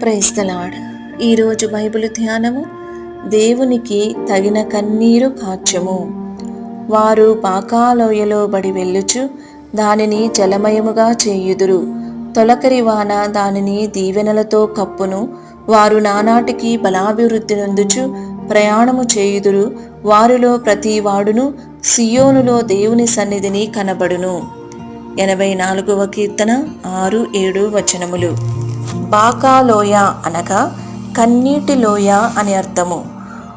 Praise the Lord ఈరోజు Bible ధ్యానము దేవునికి తగిన కన్నీరు కాచము. వారు పాకాలోయలో బడి వెళ్ళుచు దానిని జలమయముగా చేయుదురు. తొలకరి వాన దానిని దీవెనలతో కప్పును. వారు నానాటికి బలాభివృద్ధి నందుచు ప్రయాణము చేయుదురు. వారిలో ప్రతి వాడును సియోనులో దేవుని సన్నిధిని కనబడును. ఎనభై నాలుగవ కీర్తన ఆరు ఏడు వచనములు. బాకా లోయ అనగా కన్నీటి లోయ అని అర్థము.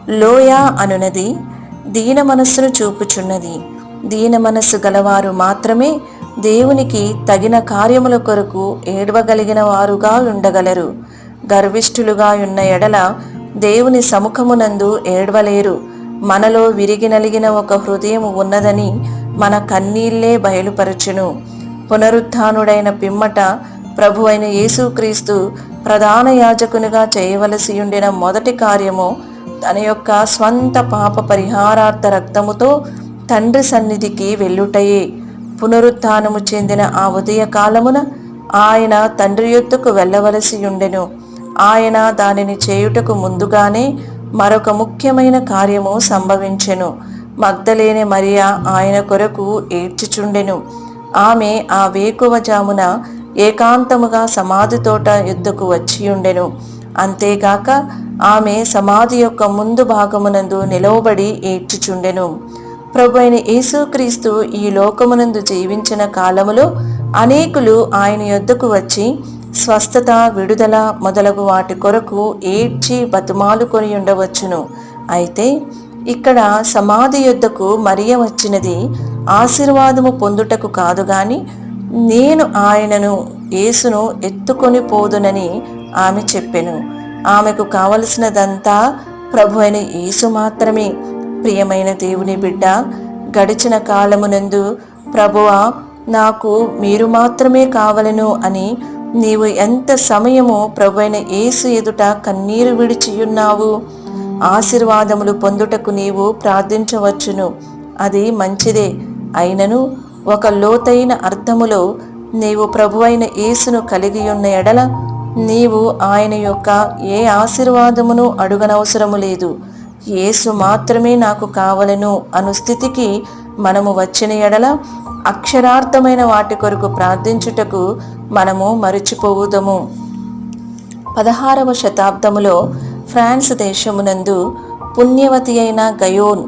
లోయ అనునది దీన మనస్సును చూపుచున్నది. దీన మనస్సు గలవారు మాత్రమే దేవునికి తగిన కార్యముల కొరకు ఏడవగలిగిన వారుగా ఉండగలరు. గర్విష్ఠులుగా ఉన్న ఎడల దేవుని సముఖమునందు ఏడవలేరు. మనలో విరిగి నలిగిన ఒక హృదయం ఉన్నదని మన కన్నీళ్ళే బయలుపరచును. పునరుత్డైన పిమ్మట ప్రభు అయిన యేసుక్రీస్తు ప్రధాన యాజకునిగా చేయవలసి ఉండిన మొదటి కార్యము తన యొక్క స్వంత పాప పరిహారార్థ రక్తముతో తండ్రి సన్నిధికి వెళ్ళుటయే. పునరుత్నము చెందిన ఆ ఉదయ కాలమున ఆయన తండ్రి యొద్దకు వెళ్ళవలసి ఉండెను ఆయన దానిని చేయుటకు ముందుగానే మరొక ముఖ్యమైన కార్యము సంభవించెను. మగ్ధలేని మరియా ఆయన కొరకు ఏడ్చిచుండెను. ఆమె ఆ వేకువ జామున ఏకాంతముగా సమాధి తోట యుద్ధకు వచ్చియుండెను. అంతేగాక ఆమె సమాధి యొక్క ముందు భాగమునందు నిలవబడి ఏడ్చిచుండెను. ప్రభు అయిన యేసుక్రీస్తు ఈ లోకమునందు జీవించిన కాలములో అనేకులు ఆయన యొద్దకు వచ్చి స్వస్థత విడుదల మొదలగు వాటి కొరకు ఏడ్చి బతుమాలుకొని ఉండవచ్చును. అయితే ఇక్కడ సమాధి యొద్దకు మరియ వచ్చినది ఆశీర్వాదము పొందుటకు కాదు గాని నేను ఆయనను యేసును ఎత్తుకొని పోదునని ఆమె చెప్పెను. ఆమెకు కావలసినదంతా ప్రభు అయిన యేసు మాత్రమే. ప్రియమైన దేవుని బిడ్డ గడిచిన కాలమునందు ప్రభువా నాకు మీరు మాత్రమే కావలను అని నీవు ఎంత సమయము ప్రభు అయిన యేసు ఎదుట కన్నీరు విడిచియున్నావు? ఆశీర్వాదములు పొందుటకు నీవు ప్రార్థించవచ్చును. అది మంచిదే. అయినను ఒక లోతైన అర్థములో నీవు ప్రభువైన యేసును కలిగి ఉన్న ఎడల నీవు ఆయన యొక్క ఏ ఆశీర్వాదమును అడుగనవసరము లేదు. యేసు మాత్రమే నాకు కావలను అను స్థితికి మనము వచ్చిన ఎడల అక్షరార్థమైన వాటి కొరకు ప్రార్థించుటకు మనము మరచిపోవుదము. పదహారవ శతాబ్దములో ఫ్రాన్స్ దేశమునందు పుణ్యవతి అయిన గయోన్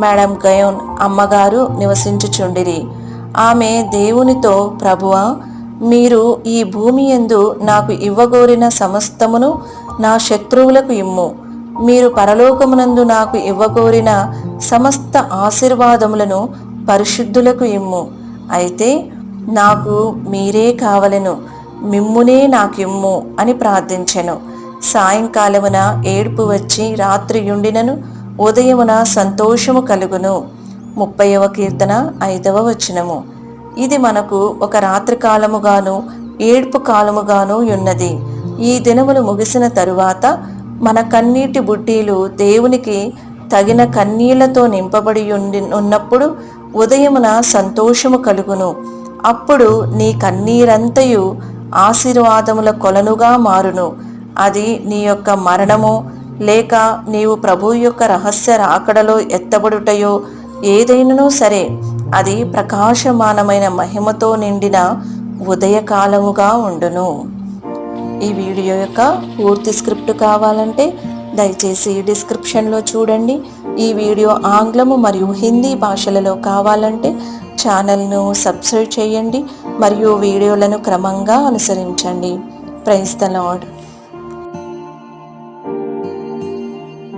మేడం గయోన్ అమ్మగారు నివసించుచుండిరి. ఆమె దేవునితో ప్రభువా మీరు ఈ భూమి ఎందు నాకు ఇవ్వగోరిన సమస్తమును నా శత్రువులకు ఇమ్ము. మీరు పరలోకమునందు నాకు ఇవ్వగోరిన సమస్త ఆశీర్వాదములను పరిశుద్ధులకు ఇమ్ము. అయితే నాకు మీరే కావలెను. మిమ్మునే నాకిమ్ము అని ప్రార్థించెను. సాయంకాలమున ఏడుపు వచ్చి రాత్రి యుండినను ఉదయమున సంతోషము కలుగును. ముప్పైవ కీర్తన ఐదవ వచనము. ఇది మనకు ఒక రాత్రి కాలముగాను ఏడుపు కాలముగాను ఉన్నది. ఈ దినములు ముగిసిన తరువాత మన కన్నీటి బుడ్డీలు దేవునికి తగిన కన్నీళ్ళతో నింపబడి ఉండి ఉన్నప్పుడు ఉదయమున సంతోషము కలుగును. అప్పుడు నీ కన్నీరంతయు ఆశీర్వాదముల కొలనుగా మారును. అది నీ యొక్క మరణము లేక నీవు ప్రభు యొక్క రహస్య రాకడలో ఎత్తబడుటయో ఏదైనను సరే అది ప్రకాశమానమైన మహిమతో నిండిన ఉదయకాలముగా ఉండును. ఈ వీడియో యొక్క పూర్తి స్క్రిప్ట్ కావాలంటే దయచేసి డిస్క్రిప్షన్లో చూడండి. ఈ వీడియో ఆంగ్లము మరియు హిందీ భాషలలో కావాలంటే ఛానల్ను సబ్స్క్రైబ్ చేయండి మరియు వీడియోలను క్రమంగా అనుసరించండి. Price the lord